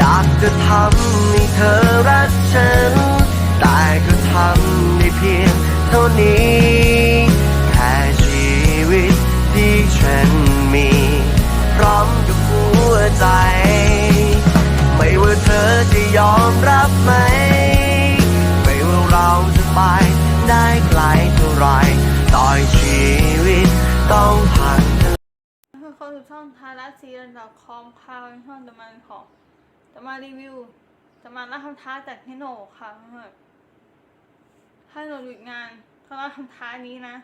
อยากจะทำให้เธอรักฉัน แต่ก็ทำได้เพียงเท่านี้แค่ชีวิตที่ฉันมี พร้อมกับหัวใจ ไม่ว่าเธอจะยอมรับไหม ไม่ว่าเราจะไปได้ไกลเท่าไหรต่อยชีวิตต้องผ่านเธอคือคนอยู่ช่องทารัสซีรันดอคอมค่ะเป็นช่องจะมาของ จะมารีวิว จะมารับคำท้าจากพี่โหนค่ะเพื่อนถ้าหนูหยุดงานเขารับคำท้านี้นะ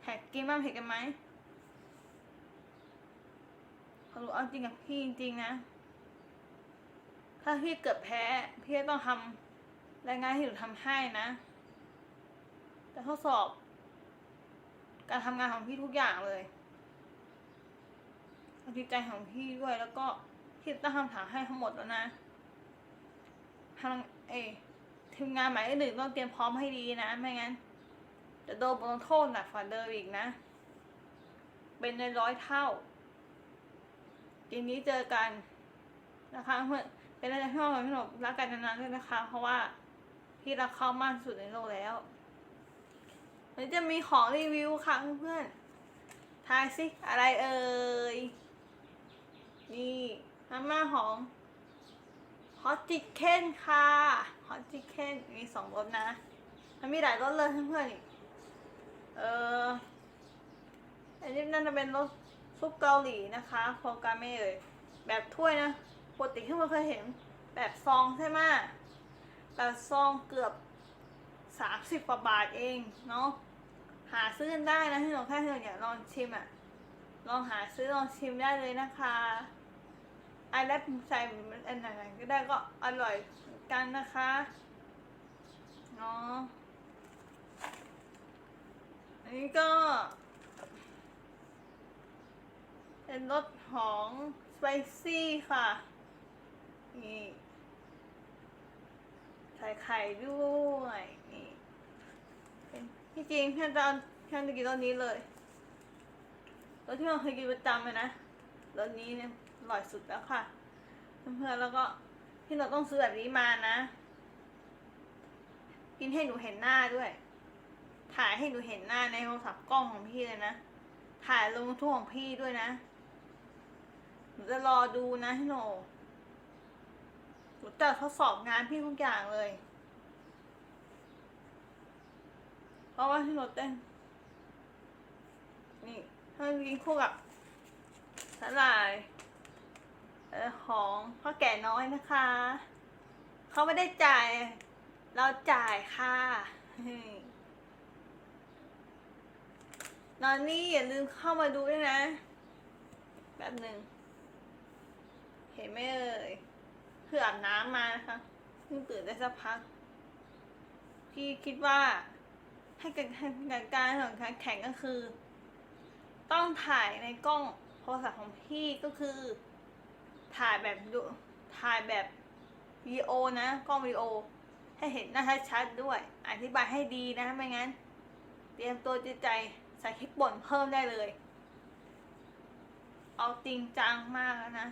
แท็กกินบ้างเผ็ดกันไหมเขารู้เอาจริงกับพี่จริงๆนะ ถ้าพี่เกิดแพ้ พี่ต้องทำรายงานที่หนูทำให้นะจะทดสอบ การทำงานของพี่ทุกอย่างเลยดีใจของพี่ด้วยแล้วก็ พี่ตั้งคำถามให้ทั้งหมดแล้วนะทางเอทีมงานหมายเลขหนึ่งต้องเตรียมพร้อมให้ดีนะไม่งั้นจะโดนบทลงโทษหนักกว่าเดิมอีกนะ เป็นในร้อยเท่าทีนี้เจอกันนะคะเพื่อนเป็นอะไรที่เราพี่หนกรักกันนานๆด้วยนะคะ เพราะว่าพี่รักเขามากสุดในโลกแล้ววันนี้จะมีของรีวิวค่ะเพื่อนๆทายสิอะไรเอ่ยนี่ มาม่าของฮอตจิเคนค่ะฮอตจิเคนมีสองรสนะ มันมีหลายรสเลยเพื่อนๆเอออันนี้น่าจะเป็นรสซุปเกาหลีนะคะโฟกาเม่เอ่ยแบบถ้วยนะปกติที่เราเคยเห็น แบบซองใช่ไหมแบบซองเกือบสามสิบกว่าบาทเองเนาะหาซื้อกันได้นะที่หนูแค่ที่หนูอยากลองชิมอะ่ะ ลองหาซื้อลองชิมได้เลยนะคะ อ้แล้วใส่อันไหนๆก็ได้ก็อร่อยกันนะคะเนาะอันนี้ก็ เป็นรสของสไปซี่ค่ะ นี่ใส่ไข่ด้วยนี่เป็นที่จริงพี่จะเอาพี่จะกินรสนี้เลยรสที่เราเคยกินประจำเลยนะรสนี้เนี่ย ร่อยสุดแล้วค่ะ เพื่อนๆแล้วก็พี่เราต้องซื้อแบบนี้มานะ กินให้หนูเห็นหน้าด้วย ถ่ายให้หนูเห็นหน้าในโทรศัพท์กล้องของพี่เลยนะ ถ่ายลงทั่วของพี่ด้วยนะหนูจะรอดูนะพี่โหนหนูจะทดสอบงานพี่ทุกอย่างเลย เพราะว่าที่รถเต้นนี่ถ้ากินคู่กับสาหร่าย ของพ่อแก่น้อยนะคะ เขาไม่ได้จ่าย เราจ่ายค่ะนอนนี่อย่าลืมเข้ามาดูด้วยนะ แบบหนึ่ง เห็นไหมเอ่ยเพื่ออาบน้ำมานะคะเพิ่งตื่นได้สักพัก พี่คิดว่าให้การการของการแข่งก็คือ ต้องถ่ายในกล้องโทรศัพท์ของพี่ก็คือ ถ่ายแบบดูถ่ายแบบวีโอนะกล้องวีโอ ให้เห็นหน้าชัดๆด้วย อธิบายให้ดีนะไม่งั้น เตรียมตัวจิตใจใส่คลิปบ่นเพิ่มได้เลย เอาจริงจังมากแล้วนะ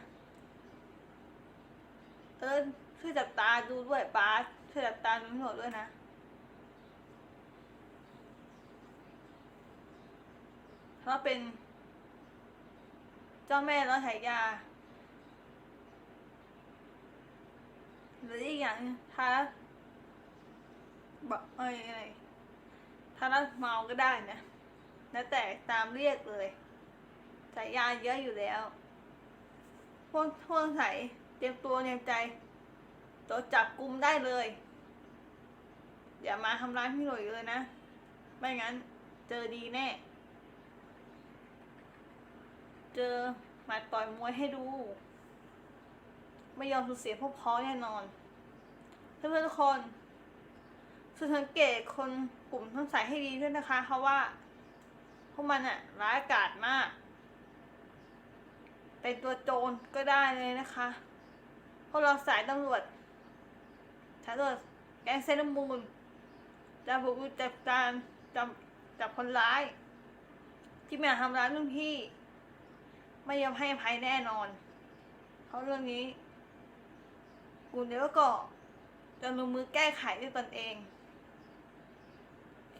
เออช่วยจับตาดูด้วยบาช่วยจับตาดูหนวดด้วยนะเพราะเป็น เจ้าแม่แล้วฉายา หรืออีกอย่างหนึ่งทาบอกเอ้ยอะไรทารัสเมาก็ได้นะ แล้วแต่ตามเรียกเลยฉายาเยอะอยู่แล้ว พวกพวกใส่เตรียมตัวเตรียมใจตัวจับกลุ่มได้เลย อย่ามาทำร้ายพี่หน่อยเลยนะ ไม่งั้นเจอดีแน่ เจอมาต่อยมวยให้ดู ไม่ยอมสูญเสียพวกพ้องแน่นอนเพื่อนๆทุกคนสังเกตคนกลุ่มทั้งสายให้ดีด้วยนะคะเพราะว่า พวกมันอะร้ายกาจมาก เป็นตัวโจรก็ได้เลยนะคะพวกเราสายตำรวจสายตำรวจแก๊งเซนมูลจะบุกจับการจับจับคนร้าย ที่มาทำร้ายรุ่นพี่ ไม่ยอมให้ภัยแน่นอน เพราะเรื่องนี้ กูเดี๋ยวก็จะลงมือแก้ไขด้วยตนเอง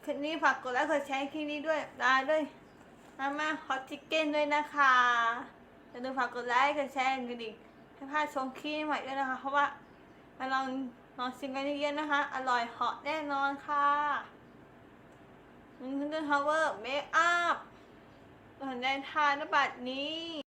คลิปนี้ฝากกดไลค์กดแชร์คลิปนี้ด้วยได้ด้วยมามาฮอตชิคเก้นด้วยนะคะอย่าลืมฝากกดไลค์กดแชร์กันดิให้พลาดชมคลิปใหม่ด้วยนะคะ เพราะว่ามาลองลองชิมกันเยอะๆนะคะ อร่อยเหาะแน่นอนค่ะนี่คือ Tower Make Up สนใจทานนบัตรนี้